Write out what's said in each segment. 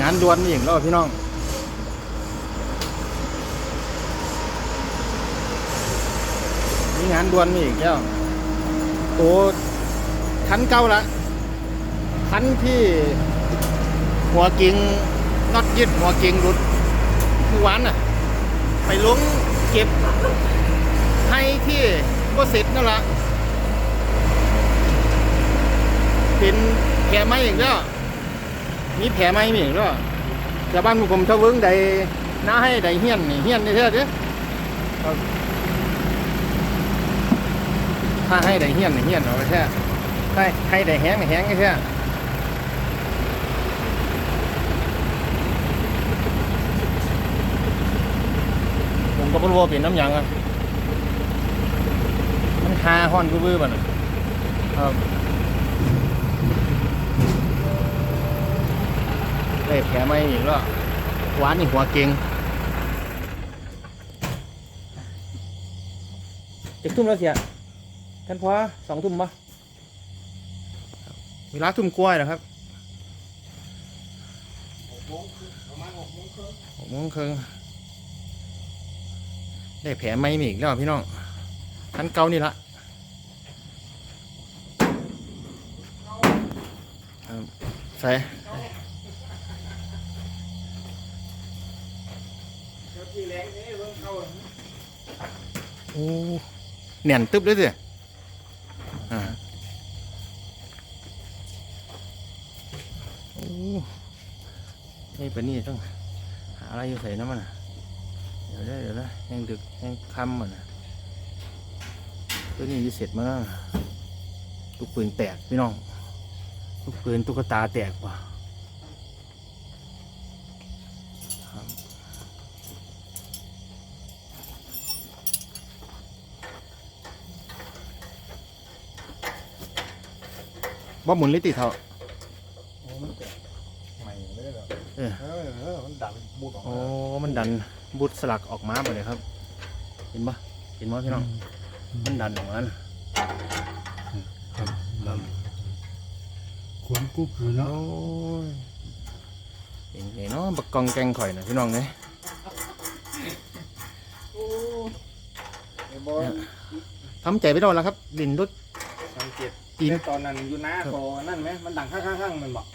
งานด่วนนี่เอย่างเราพี่น้องมีงานด่วนนี่อีกแล้วตัวคันเก่าละคันที่หัวกิ่งน็อตยึดหัวกิ่งหลุดเมื่อวานน่ะ ไปลงเก็บให้ที่ก็เสร็จนั่นละเป็นแผลไหมอีกแล้ว มีแผลไหมมีอีกแล้วชาวบ้านหมู่ผมชาวเวิ้งใดน้าให้ใดเฮี้ยนนี่เฮี้ยนนี่เท่าเด้อถ้าให้ใดเฮี้ยนนี่เฮี้ยนเอาไปแท้ให้ให้ใดแห้งนี่แห้งไอ้แท้ผมก็บ่รู้ว่าเป็นน้ำหยังอะมันหาฮ้อนกูบื้อบ่น่ะครับ ได้แผลไหมอีกแล้วหวานนี่หัวเก่งจะทุ่มแล้วเสียท่านพอสองทุ่มปะเวลาทุ่มกล้วยนะครับหกโมงครึ่งได้แผลไหมมีอีกแล้วพี่น้องทันเก่านี่ละครับใส่ โอ้แน่นตึ๊บเลยสิอ่าโอ้นี่เป็นนี่ต้องหาอะไรอยู่ใส่น้ำมันอะเดี๋ยวได้เดี๋ยวได้ยังดึกยังค่ำมันอะตัวนี้จะเสร็จมาแล้วลูกปืนแตกพี่น้องลูกปืนตุ๊กตาแตกว่ะ บ่หมุนลิติเท่าโอ้มันแตกใหม่เลยเหรอเออเออเออมันดันบูดออกโอ้ มามันดันบุดสลักออกมาหมดเลยครับ เห็นปะเห็นปะพี่น้อง มันดันออกมาน่ะครับลำขวนกุ๊บอยู่เนาะโอ้ยเห็นไงเนาะบักกองแกงข่อยนะพี่น้องเลยไอ้บอลทำใจไปโดนแล้วครับ ดินรถสังเกต ตีนในตอนนั้นอยู่หน้าโตนั่นไหมมันดังข้างๆๆมันบอก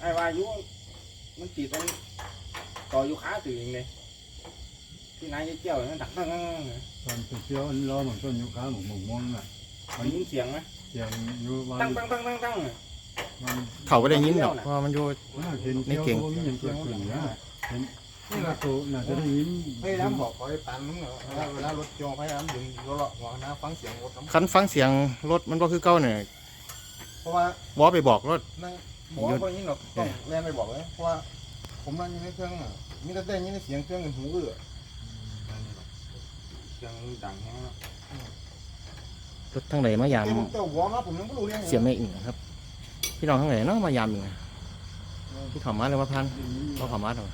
ไอ้วายุมันติดมันต่ออยู่ขาตื่นเองเลยที่นายจะเจียวมันดังข้างๆๆเลยตอนไปเที่ยวอันล้อมันต้นยุค้าหมกหมกม่วงน่ะมันยินเสียงไหมอย่างอยู่วันตั้งตั้งตั้งตั้งตั้งเลยมันเขาก็ได้ยินหรอกเพราะว่ามันอยู่ น่าเห็นไม่เที่ยวเก่งเขามีอย่างเกิดขึ้นนะเห็น นี่ละโตน่าจะได้ยินพยายามบอกคอยตันมึงเหรอเวลาเวลารถจองพยายามดึงรถหลอกหัวนะฟังเสียงรถน้ำคันฟังเสียงรถมันก็คือเก้าเนี่ยเพราะว่าวอไปบอกรถนั่งบอกว่าคนนี้หรอกต้องแล่นไปบอกเลยเพราะว่าผมนั่งอยู่ในเครื่องอะมีแต่ได้ยินเสียงเครื่องกันหูอื้อเสียงดังแฮะรถทั้งไหนมายามเจ้าเจ้าหัวมาผมยังไม่รู้เรื่องเสียไม่อึ่งครับ พี่น้องทั้งไหนเนาะมายามอึ่งอะพี่เขามาเลยว่าพันเขาเขามาเถอะ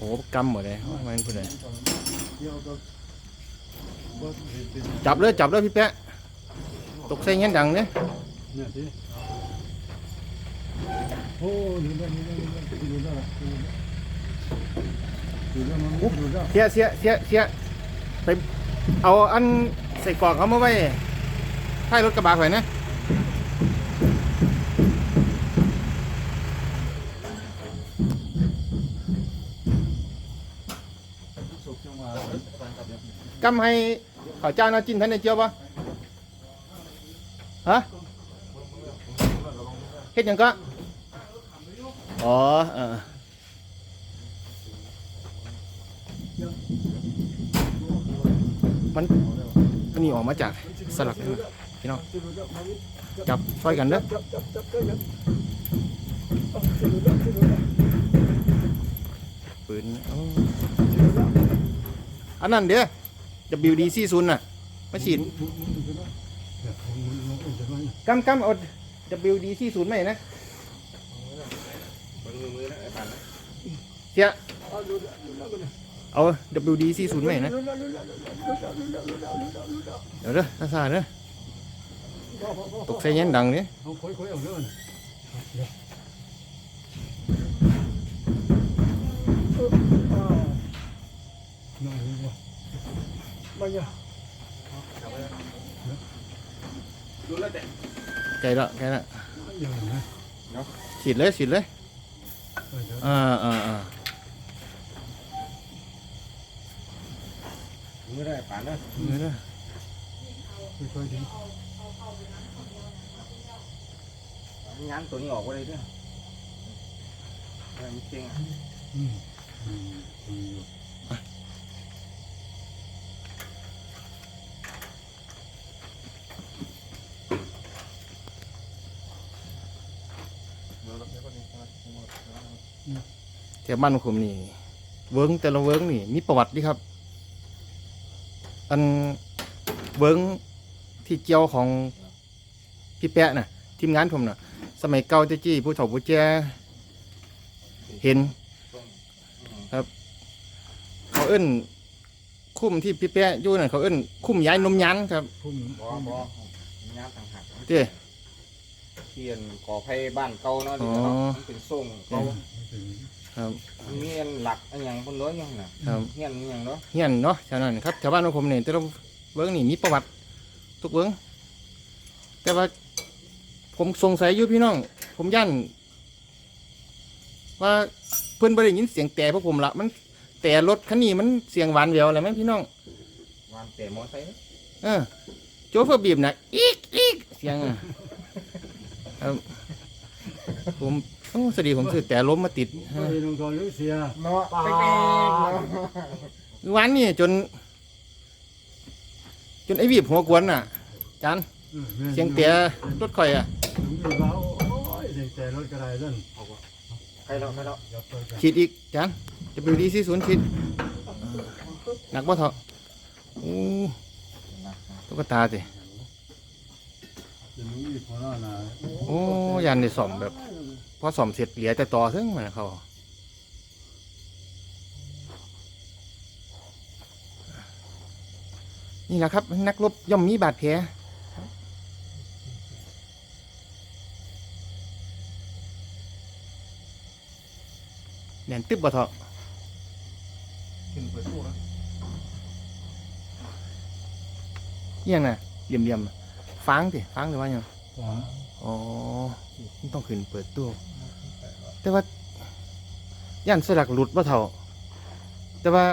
โอ้กำหมดเลยมันพูดเลยจับเลยจับเลยพี่แป๊ะตกใส่เงี้ยดังเนี่ยโอ้ดูได้ดูได้ดูได้ดูได้ดูได้เสียเสียเสียเสียไปเอาอันใส่กรอกเขามาไว้ท้ายรถกระบะไว้นะ กำให้ข้าวเจ้านาจินท่านในเจียวปะฮะเฮ็ดหยังก็อ๋อเออมันอันนี้ออกมาจากสลักนี่นะพี่น้องจับช่วยกันเด้อปืนโอ้อันนั้นเด้อ WD 40น่ะมาฉีดกำกำเอา WD 40ไหมนะมือมือนะไอ้ปันเสียเอา WD 40ไหมนะเดี๋ยวเด้อซาๆเด้อตกใส่เย็นดังเนี่ยเอาค่อยๆเอาเด้อน้อย บ่ไม่ยากดูแล้วแต่ไกลละไกลละไม่ยากนะฉีดเลยฉีดเลยเออเดี๋ยวอ่าอ่าอ่าไม่ได้ป่านนะนี่นะค่อยๆดีงานตัวนี้ออกไปเลยด้วยอะไรมันเก่งอะอืมอืม อืมแถวบ้านของผมนี่ เวิร์งแต่ละเวิร์งนี่มีประวัติดิครับ อันเวิร์งที่เจียวของพี่แปะน่ะทีมงานผมน่ะ สมัยเก่าเจ้าจี้ผู้เฒ่าผู้แก่เห็นเขาเอิ้นคุ้มที่พี่แปะอยู่นั่นเขาเอิ้นคุ้มย้ายนมยันครับพุ่มบอบองานต่างหากเจ้เทียนก่อไฟบ้านเก่าเนาะเดี๋ยวเนาะมันเป็นส่งเก่าไม่ถึง ครับมันมีอันหลักอันหยังคนน้อยยังน่ะครับ เงี้ยนอหยังเนาะเฮียนเนาะชาวนั้นครับชาวบ้านของผมเนี่ยแต่ละเวิร์งนี่มีประวัติทุกเวิร์งแต่ว่าผมสงสัยอยู่พี่น้อง ผมย่านว่าเพื่อนบ่ได้ยินเสียงแต่พวกผมละมัน แต่รถคันนี้มันเสียงหวานแหววอะไรไหมพี่น้อง วานแต่มอไซค์เออโจเฟอร์บีบนะอีกอีกเสียงอะครับผม โอ้สวัสดีผมซื้อแต่ล้มมาติดเฮ้ยลงทอนลูกเสียเนาะป่าเป๊กๆเนาะวันนี้จน จนไอ้บีบหัวกวนน่ะจานออแม่นเสียงแต่รถข่อยอะผมอยู่ว่าโอ้ยเสียงแต่รถกระไรนั่นใครเราใครเราอย่าเปิดกันฉีดอีกจานจะเป็นดีซีศูนย์ฉีดหนักบ่เถอะโอ้ตุ๊กตาสิจะมีพอหน้าหนาโอ้ยันได้ซ่อมแบบ พอซ่อมเสร็จเหลือแต่ต่อซึ่งมันเขานี่แหละครับ นักรบย่อมมีบาดแผลแน่นตึบบ่เถอะขึ้นเปิดตู้นะเอียงน่ะเหลี่ยมๆฟังสิฟังหรือว่าหยัง สามอ๋อมันต้องขึ้นเปิดตู้แต่ว่าย่านสลักหลุดว่าเท่า แต่ว่า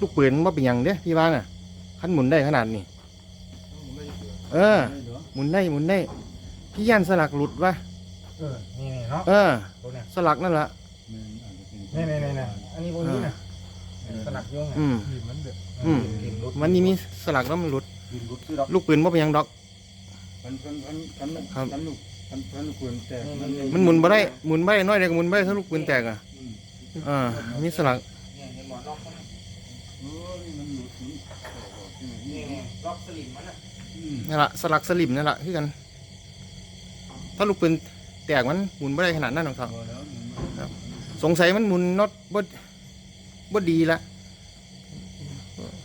ลูกปืนว่าเป็นหยังเด้พี่บ้านอะคันหมุนได้ขนาดนี้ เออไม่เหรอหมุนได้หมุนได้ พี่ย่านสลักหลุดวะเออนี่เนาะเออตัวเนี้ยสลักนั่นแหละแม่นอาจจะเป็นนี่นี่นี่อันนี้พวกนี้นะสลักยุ่งอืมดินมันเดือดอืมดินรุดมันนี่มีสลักแล้วมันหลุด ดินรุดคือดอกลูกปืนว่าเป็นหยังดอกพันพันพันพันครับพันลูกพันพันควรแตกมันหมุนบ่ได้หมุนบ่ได้น้อยเดียวก็หมุนบ่ได้ถ้าลูกปืนแตกอะอืมอ่ามีสลักเนี่ยเห็นหมอนอกมันน่ะเออนี่มันหลุดมันออกๆนี่นี่นี่รอบสลิมมันน่ะอืมนั่นแหละสลักสลิมนั่นแหละคือกัน ถ้าลูกปืนแตกมันหมุนไม่ได้ขนาดนั้นหรอกครับ พอแล้วมันสงสัยมันหมุนน็อตบ่บ่ดีละ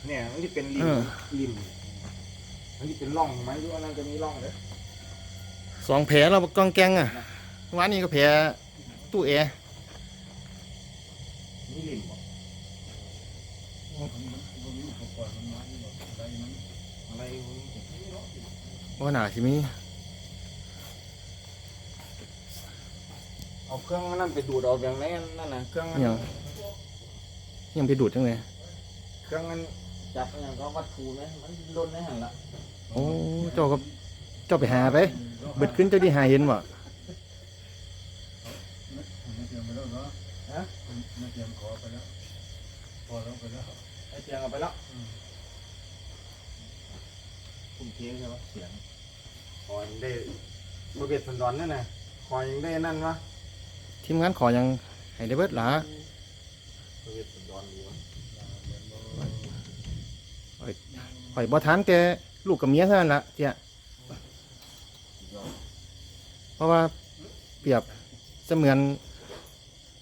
เนี่ยมันจะเป็นริมเออ ริม มันจะเป็นร่องไหมหรือว่านั่นจะมีร่องเลยสองแผลเรากองแกงอะวันนี้ก็แผลตู้แอร์มีริมบ่มันมีอุปกรณ์มันมาอยู่หรอกอะไรมันอะไรพวกนี้มีเนาะว่าหนาสิมีเอาเครื่องนั่นไปดูดเอาอย่างไรนั่นน่ะเครื่องนั้นยังยังไปดูดจังเลยเครื่องนั้นจับอย่างก็วัดถูไหมมันลนได้หันละ โอ้เจ้าก็เจ้าไปหาไป เบิดขึ้นเจ้าที่หาเห็นบ่ไม่เตรียมไปแล้วเนาะฮะไม่เตรียมขอไปแล้วพอแล้วไปแล้วไอ้เตียงเอาไปแล้วคุณเทียงใช่ไหมเสียงคอยยังได้บริเวณสันดอนนั่นน่ะคอยยังได้นั่นวะทีมงานขอยังให้ได้เบิดหลาบริเวณสันดอนดีวะ ข่อยบ่ทานแกลูกกับเมียเท่านั้นละเจ้าเพราะว่าเปรียบเสมือน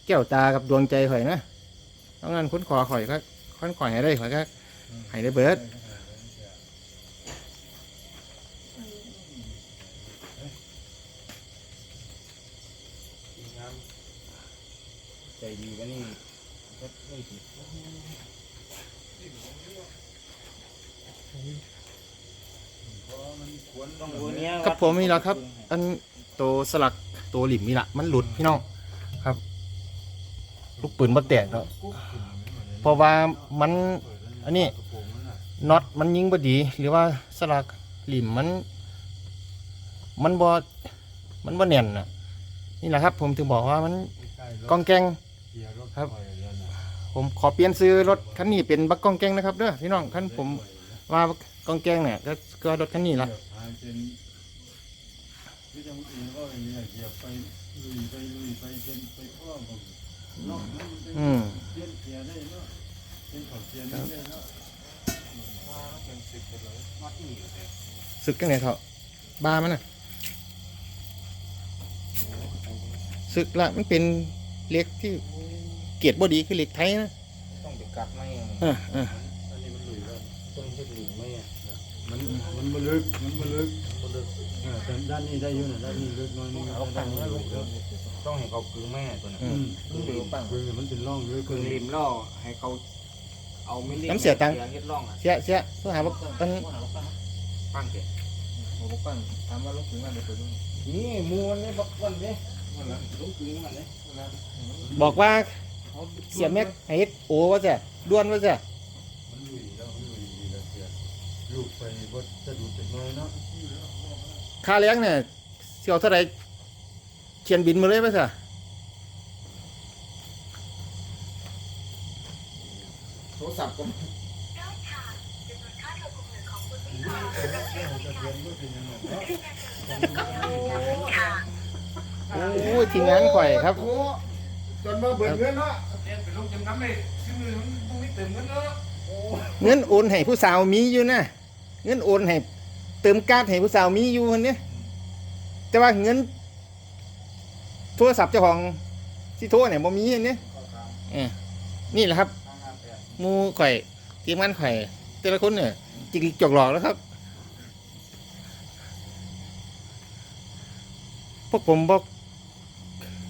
แก้วตากับดวงใจข่อยนะเพราะงั้นคุ้นขอข่อยก็ค้นขอให้ได้ข่อยก็ให้ได้เบิดใจดีกว่านี่ก็ไม่ผิด ครับผมนี่แหละครับ อันตัวสลักตัวหลิมนี่ละมันหลุดพี่น้องครับ ลูกปืนบ่แตกเนาะเพราะว่ามันอันนี้น็อตมันยิงบดี หรือว่าสลักหลิมมัน มันบ่มันบ่แน่นน่ะนี่แหละครับ ผมถึงบอกว่ามันกองแกงครับ ผมขอเปลี่ยนซื้อรถคันนี้เป็นบักกองแกงนะครับเด้อพี่น้องคันผม ว่ากองแกงเนี่ยก็ก็รถคันนี้ละเป็นที่จังอื่นก็อย่างนี้เหยียบไปลุยไปลุยไปเป็นไปข้อผมนอกนั้นมันเป็นอืมเสียนเสียได้เนาะเป็นเขาเสียนได้เนาะสึกจังไหนเถอะบามันน่ะสึกละมันเป็นเหล็กที่เกียรติบ่ดีคือเหล็กไทยนะต้องไปกัดไม่เออเออ ต้องเช็ดหลิงไม่อะมันมันบลึกมันบลึกเออแต่ด้านนี้ได้อยู่นะด้านนี้ลึกน้อยนึงเอาด้าตั้นงนี้ไว้ลลึงกแล้วต้องให้เขากึ่งแม่ตัวนั้นอืมกึ่งริมปังคือมันเป็นร่องลึกกึ่งริมล่อให้เขาเอาไม่เล่นเฮ็ดร่องอะเสียเสียต้องหาว่ามันปังเกะปั้งถามว่าลูกถึงมันไปตัวนี้นี่มูมันนี่บักวันนี่มันละลุกกึ่งมันนี่บอกว่าเสียแม็กให้เฮ็ดโอว่าจะด้วนว่าจะ มันลุยแล้วมันลุยดีแล้วเสีย ลูกไปบดจะดูเป็นน้อยเนาะค่าแรงเนี่ยเสียวเท่าไหร่เขียนบินมาเลยว่าจะโทรศัพท์ก็โอ้ยทีมงานข่อยครับจนมาเบิดเงินเนาะเป็นลูกจำนำเลยซื้อมือมันต้องไม่เติมเงินเนาะ เงินโอนให้ผู้สาวมีอยู่นะ เงินโอนให้เติมการ์ดให้ผู้สาวมีอยู่คนนี้แต่ว่าเงินโทรศัพท์เจ้าของที่โทรเนี่ยบ่มีอันนี้เออนี่แหละครับหมูข่อยทีมงานข่อยแต่ละคนเนี่ยจิกจอกหลอกแล้วครับ พวกผมบอก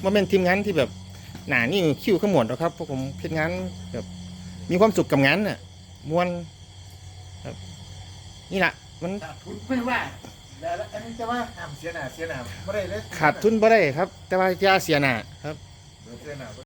ว่าเป็นทีมงานที่แบบหนานี่คิวขมวดหรอกครับ พวกผมเพ็นงานแบบมีความสุขกับงานน่ะมวนครับ นี่แหละมันทุนไม่ว่าแล้วอันนี้จะว่าห้ามเสียหน้าเสียหน้าไม่ได้เลยขาดทุนบ่ได้ครับ แต่ว่าอยาเสียหน้าครับ เสียหน้า